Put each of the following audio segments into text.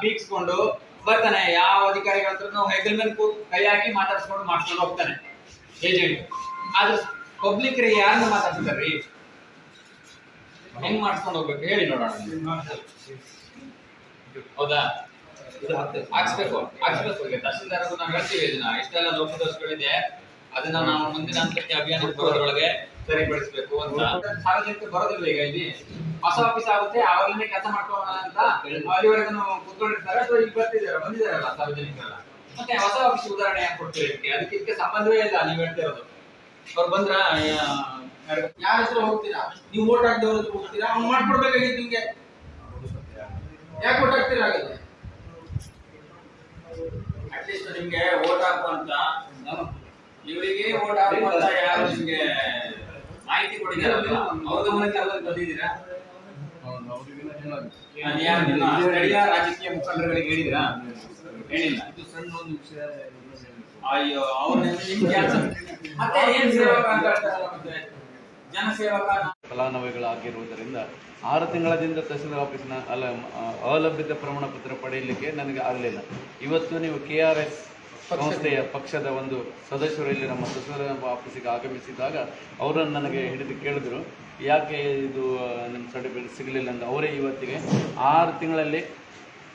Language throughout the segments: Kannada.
ಬೀಗ್ಸ್ಕೊಂಡು ಬರ್ತಾನೆ. ಯಾವ ಅಧಿಕಾರಿಗಳ ಹತ್ರ ಹೆಗಲ್ ಮೇಲೆ ಕೂ- ಹಾಕಿ ಮಾತಾಡ್ಸ್ಕೊಂಡು ಮಾಡ್ಸ್ಕೊಂಡು ಹೋಗ್ತಾನೆ. ಏಜೆಂಟ್. ಆದ್ರೆ ಪಬ್ಲಿಕ್ ರೀ ಯಾರನ್ನ ಮಾತಾಡ್ತಾರೆ ಹೆಂಗ್ ಮಾಡ್ಸ್ಕೊಂಡು ಹೋಗ್ಬೇಕು? ಹೇಳಿ ನೋಡೋಣ. ಹೌದಾ? ಹಾಕ್ಸ್ಬೇಕು. ಹಾಕ್ಸ್ಬೇಕು. ತಹಸೀಲ್ದಾರ್ ನಾವು ಹೇಳ್ತೀವಿ ಇದನ್ನ ಇಷ್ಟೆಲ್ಲ ಲೋಪದೋಷಗಳಿದೆ. ಅದನ್ನ ನಾವು ಮುಂದಿನ ಅಭಿಯಾನಕ್ಕೆ ಬರೋದ್ರೊಳಗೆ ಸರಿಪಡಿಸ್ಬೇಕು ಅಂತ. ಸಾರ್ವಜನಿಕ ಬರೋದಿಲ್ಲ ಈಗ ಇಲ್ಲಿ. ಹೊಸ ಆಫೀಸ್ ಆಗುತ್ತೆ ಅವರನ್ನೇ ಕೆಲಸ ಮಾಡ್ಕೊಳ್ಳೋಣ ಅಂತ ಅಲ್ಲಿವರೆಗೂ ಕುತ್ಕೊಂಡಿರ್ತಾರೆ. ಅಥವಾ ಈಗ ಬರ್ತಿದ್ದಾರೆ ಬಂದಿದ್ದಾರಲ್ಲ ಸಾರ್ವಜನಿಕರೆಲ್ಲ. ಮತ್ತೆ ಹೊಸ ಆಫೀಸ್ ಉದಾಹರಣೆ ಯಾಕೆ ಕೊಡ್ತೀರಿ ಇದಕ್ಕೆ? ಅದಕ್ಕೆ ಇದಕ್ಕೆ ಸಂಬಂಧವೇ ಇಲ್ಲ ನೀವು ಹೇಳ್ತಿರೋದು ಅವ್ರು ಬಂದ್ರ ಯಾರ ಹತ್ರ ಹೋಗ್ತೀರಾ? ನೀವು ಓಟ್ ಹಾಕ್ದವ್ರ ಹತ್ರ ಹೋಗ್ತೀರಾ? ಅವ್ನು ಮಾಡ್ಕೊಡ್ಬೇಕಾಗಿತ್ತು ನಿಮ್ಗೆ. ಯಾಕೆ ಓಟ್ ಹಾಕ್ತೀರಾ ಹಾಗಾದ್ರೆ? ಅಟ್ಲೀಸ್ಟ್ ನಿಮ್ಗೆ ಓಟ್ ಹಾಕುವಂತ ಇವರಿಗೆ ಓಟ್ ಹಾಕುವಂತ ಯಾರು ನಿಮ್ಗೆ ಮಾಹಿತಿ ಕೊಟ್ಟಿದ್ದಾರಲ್ಲ ಅವ್ರ ಗಮನಕ್ಕೆ ಅಲ್ಲ ಬಂದಿದ್ದೀರಾ? ಸ್ಥಳೀಯ ರಾಜಕೀಯ ಮುಖಂಡರುಗಳಿಗೆ ಹೇಳಿದಿರಾ ಹೇಳಿಲ್ಲ. ಇದು ಸಣ್ಣ ಒಂದು ವಿಷಯ ಅಯ್ಯೋ ಅವ್ರ ನಿಮ್ ಕೆಲಸ ಮತ್ತೆ ಏನ್ ಸೇವಕ ಅಂತ ಹೇಳ್ತಾರಲ್ಲ ಮತ್ತೆ? ಜನಸೇವಕ? ಫಲಾನುಭವಿಗಳಾಗಿರುವುದರಿಂದ ಆರು ತಿಂಗಳದಿಂದ ತಹಸೀಲ್ದಾರ್ ಆಫೀಸ್ನ ಅಲ ಅಲಭ್ಯತೆ ಪ್ರಮಾಣ ಪತ್ರ ಪಡೆಯಲಿಕ್ಕೆ ನನಗೆ ಆಗಲಿಲ್ಲ. ಇವತ್ತು ನೀವು ಕೆ ಆರ್ ಎಸ್ ಸಂಸ್ಥೆಯ ಪಕ್ಷದ ಒಂದು ಸದಸ್ಯರು ಇಲ್ಲಿ ನಮ್ಮ ಸಚಿವರ ಆಫೀಸಿಗೆ ಆಗಮಿಸಿದಾಗ ಅವರನ್ನು ನನಗೆ ಹಿಡಿದು ಕೇಳಿದ್ರು ಯಾಕೆ ಇದು ನಮ್ಮ ಸರ್ಟಿಫಿಕೇಟ್ ಸಿಗಲಿಲ್ಲ? ಅಂತ ಅವರೇ ಇವತ್ತಿಗೆ ಆರು ತಿಂಗಳಲ್ಲಿ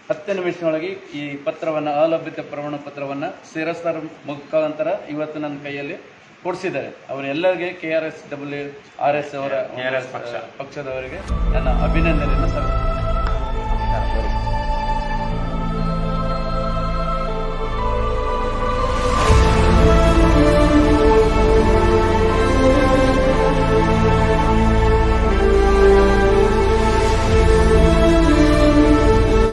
ಹತ್ತು ನಿಮಿಷದೊಳಗೆ ಈ ಪತ್ರವನ್ನು ಅಲಭ್ಯತೆ ಪ್ರಮಾಣ ಪತ್ರವನ್ನು ಶಿರಸ್ತರ ಮುಖಾಂತರ ಇವತ್ತು ನನ್ನ ಕೈಯಲ್ಲಿ ಕೊಡಿಸಿದ್ದಾರೆ. ಅವರೆಲ್ಲರಿಗೆ K R S W R S ಅವರ ಪಕ್ಷದವರಿಗೆ ನನ್ನ ಅಭಿನಂದನೆಯನ್ನು ಸಲ್ಲಿಸ್ತೇನೆ.